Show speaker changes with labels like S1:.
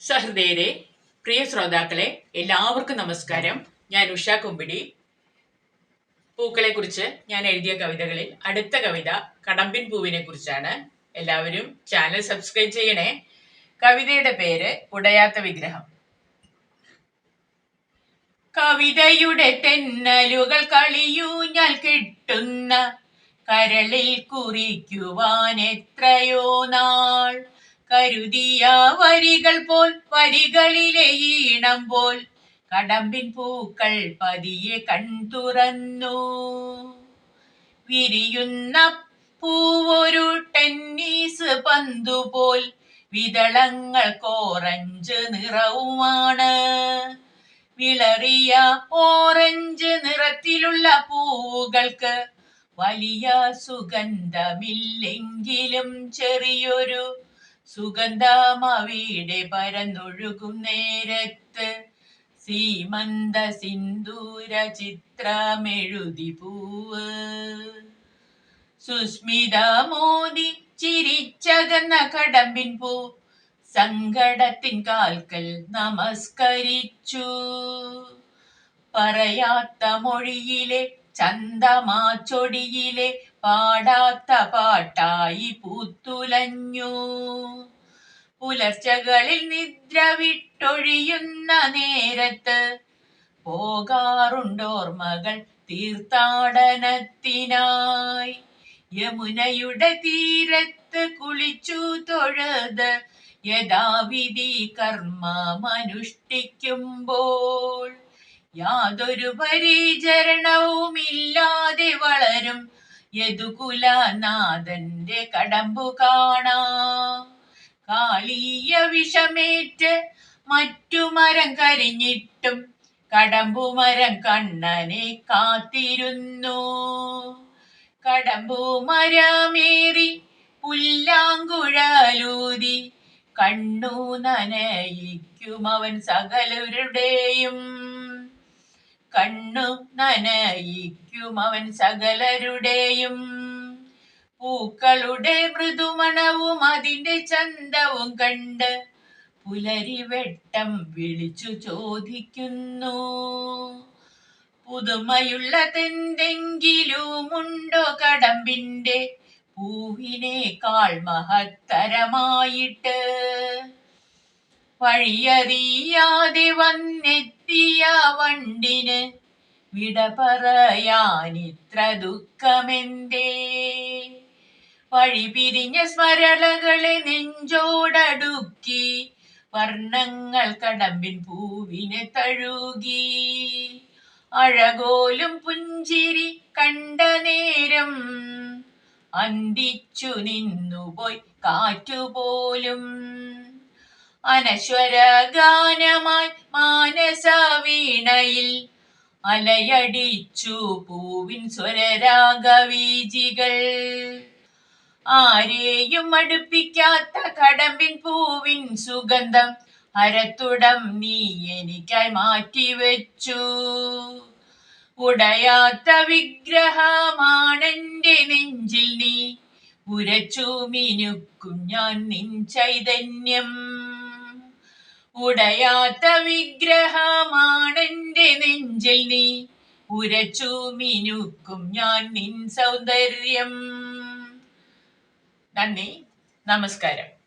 S1: സഹൃദയരെ പ്രിയ ശ്രോതാക്കളെ എല്ലാവർക്കും നമസ്കാരം. ഞാൻ ഉഷ കുമ്പിടി. പൂക്കളെ കുറിച്ച് ഞാൻ എഴുതിയ കവിതകളിൽ അടുത്ത കവിത കടമ്പിൻ പൂവിനെ കുറിച്ചാണ് എല്ലാവരും ചാനൽ സബ്സ്ക്രൈബ് ചെയ്യണേ. കവിതയുടെ പേര് ഉടയാത്ത വിഗ്രഹം. കവിതയുടെ തെന്നലുകൾ കളിയൂഞ്ഞാൽ കിട്ടുന്ന കരളിൽ കുറിക്കുവാൻ എത്രയോ നാൾ കരുതിയ വരികൾ പോൽ വരികളിലെ ഈണം പോൽ. കടമ്പിൻ പൂക്കൾ പതിയെ കൺതുറന്നു. വിരിയുന്ന പൂവൊരു ടെന്നീസ് പന്തുപോൽ വിതളങ്ങൾ കോറഞ്ച് നിറവുമാണ്. വിളറിയ ഓറഞ്ച് നിറത്തിലുള്ള പൂവുകൾക്ക് വലിയ സുഗന്ധമില്ലെങ്കിലും ചെറിയൊരു സുഗന്ധം അവിടെ പരന്നൊഴുകും നേരത്ത് സീമന്ത സിന്ദൂര ചിത്രമെഴുതി പൂവ്. സുസ്മിത മോദി ചിരിച്ചകന്ന കടമ്പിൻ പൂ സങ്കടത്തിൻ കാൽക്കൽ നമസ്കരിച്ചു. പറയാത്ത മൊഴിയിലെ ചന്തമാച്ചൊടിയിലെ പാടാത്ത പാട്ടായി പൂത്തുലഞ്ഞു. പുലർച്ചകളിൽ നിദ്ര വിട്ടൊഴിയുന്ന നേരത്ത് പോകാറുണ്ടോർമകൾ തീർത്ഥാടനത്തിനായി. യമുനയുടെ തീരത്ത് കുളിച്ചു തൊഴുത് യഥാവിധി കർമ്മമനുഷ്ഠിക്കുമ്പോൾ യാതൊരു പരിചരണവുമില്ലാതെ വളരും യദുകുലനാഥന്റെ കടമ്പു കാണാ. കാളീയ വിഷമേറ്റ് മറ്റു മരം കരിഞ്ഞിട്ടും കടമ്പുമരം കണ്ണനെ കാത്തിരുന്നു. കടമ്പുമരമേറി പുല്ലാങ്കുഴലൂതി കണ്ണു നനയിക്കും അവൻ സകലരുടെയും കണ്ണു നനയിക്കും അവൻ സകലരുടെയും. പൂക്കളുടെ മൃദുമണവും അതിന്റെ ചന്തവും കണ്ട് പുലരിവെട്ടം വിളിച്ചു ചോദിക്കുന്നു. പുതുമയുള്ളതെന്തെങ്കിലുമുണ്ടോ കടമ്പിന്റെ പൂവിനേക്കാൾ മഹത്തരമായിട്ട്? വഴിയറിയാതെ വന്നെത്തിയ വണ്ടിന് വിട പറയാനിത്ര ദുഃഖമെന്തേ? വഴി പിരിഞ്ഞ സ്മരണകളെ നെഞ്ചോടടുക്കി വർണങ്ങൾ കടമ്പിൻ പൂവിനെ തഴുകി. അഴകോലും പുഞ്ചിരി കണ്ട നേരം അന്തിച്ചു നിന്നുപോയി കാറ്റുപോലും. അനശ്വര ഗാനമായി മാനസ വീണയിൽ അലയടിച്ചു പൂവിൻ സ്വരരാഗവീജികൾ ആരെയും അടുപ്പിക്കാത്ത കടമ്പിൻ പൂവിൻ സുഗന്ധം അരത്തുടം നീ എനിക്കായി മാറ്റിവെച്ചു. ഉടയാത്ത വിഗ്രഹമാണെന്റെ നെഞ്ചിൽ നീ ഉരച്ചു മിനുക്കും ഞാൻ നിൻ ചൈതന്യം. ഉടയാത്ത വിഗ്രഹമാണെന്റെ നെഞ്ചിൽ നീ. ഉരച്ചു മിനുക്കും ഞാൻ നിൻ സൗന്ദര്യം. നന്ദി നമസ്കാരം.